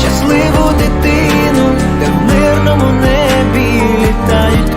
щасливу дитину, де в мирному небі літають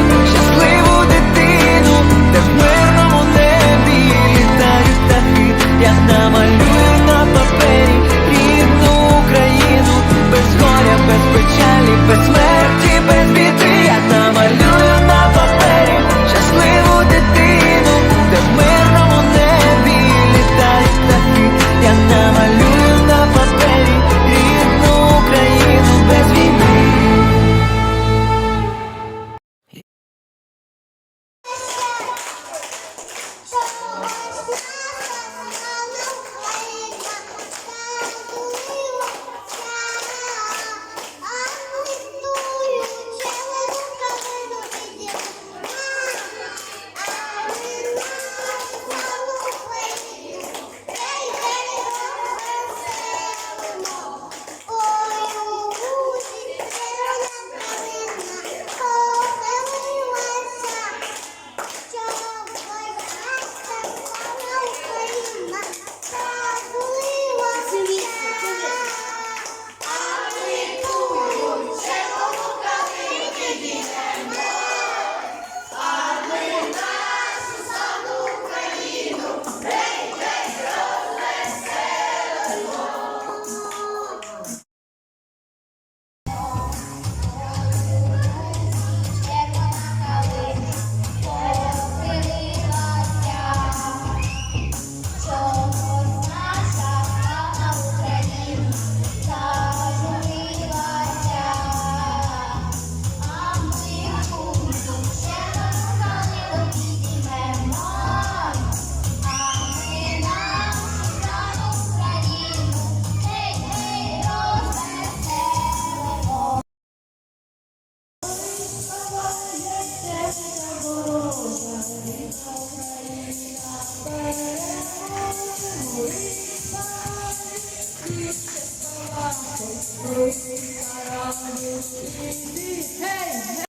주 Радість, радість, іди, гей, гей.